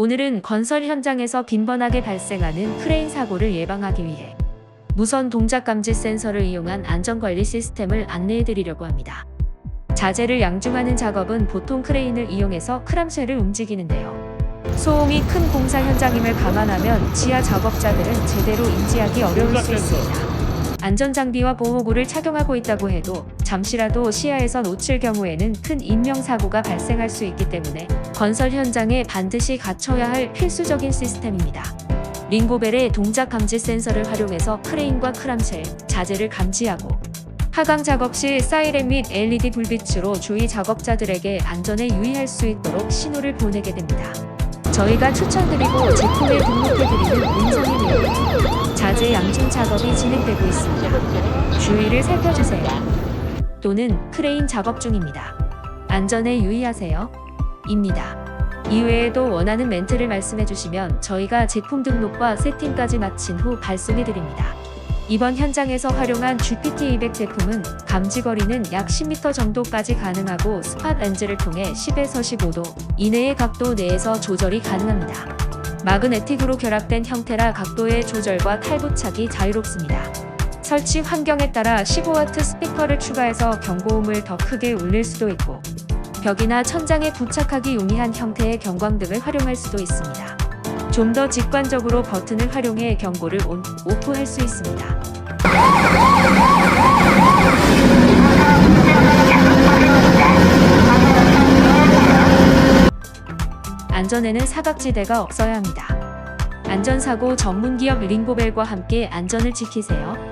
오늘은 건설 현장에서 빈번하게 발생하는 크레인 사고를 예방하기 위해 무선 동작 감지 센서를 이용한 안전관리 시스템을 안내해 드리려고 합니다. 자재를 양중하는 작업은 보통 크레인을 이용해서 크람쉘을 움직이는데요. 소음이 큰 공사 현장임을 감안하면 지하 작업자들은 제대로 인지하기 어려울 수 있습니다. 안전장비와 보호구를 착용하고 있다고 해도 잠시라도 시야에서 놓칠 경우에는 큰 인명사고가 발생할 수 있기 때문에 건설 현장에 반드시 갖춰야 할 필수적인 시스템입니다. 링고벨의 동작 감지 센서를 활용해서 크레인과 크람쉘, 자재를 감지하고 하강 작업 시 사이렌 및 LED 불빛으로 주위 작업자들에게 안전에 유의할 수 있도록 신호를 보내게 됩니다. 저희가 추천드리고 제품에 등록해드리는 문상의 내용 자재 양중 작업이 진행되고 있습니다. 주의를 살펴주세요. 또는 크레인 작업 중입니다. 안전에 유의하세요. 입니다. 이외에도 원하는 멘트를 말씀해 주시면 저희가 제품 등록과 세팅까지 마친 후 발송해 드립니다. 이번 현장에서 활용한 GPT200 제품은 감지 거리는 약 10m 정도까지 가능하고 스팟 렌즈를 통해 10에서 15도 이내의 각도 내에서 조절이 가능합니다. 마그네틱으로 결합된 형태라 각도의 조절과 탈부착이 자유롭습니다. 설치 환경에 따라 15W 스피커를 추가해서 경고음을 더 크게 울릴 수도 있고 벽이나 천장에 부착하기 용이한 형태의 경광등을 활용할 수도 있습니다. 좀 더 직관적으로 버튼을 활용해 경고를 온, 오프할 수 있습니다. 안전에는 사각지대가 없어야 합니다. 안전사고 전문기업 링고벨과 함께 안전을 지키세요.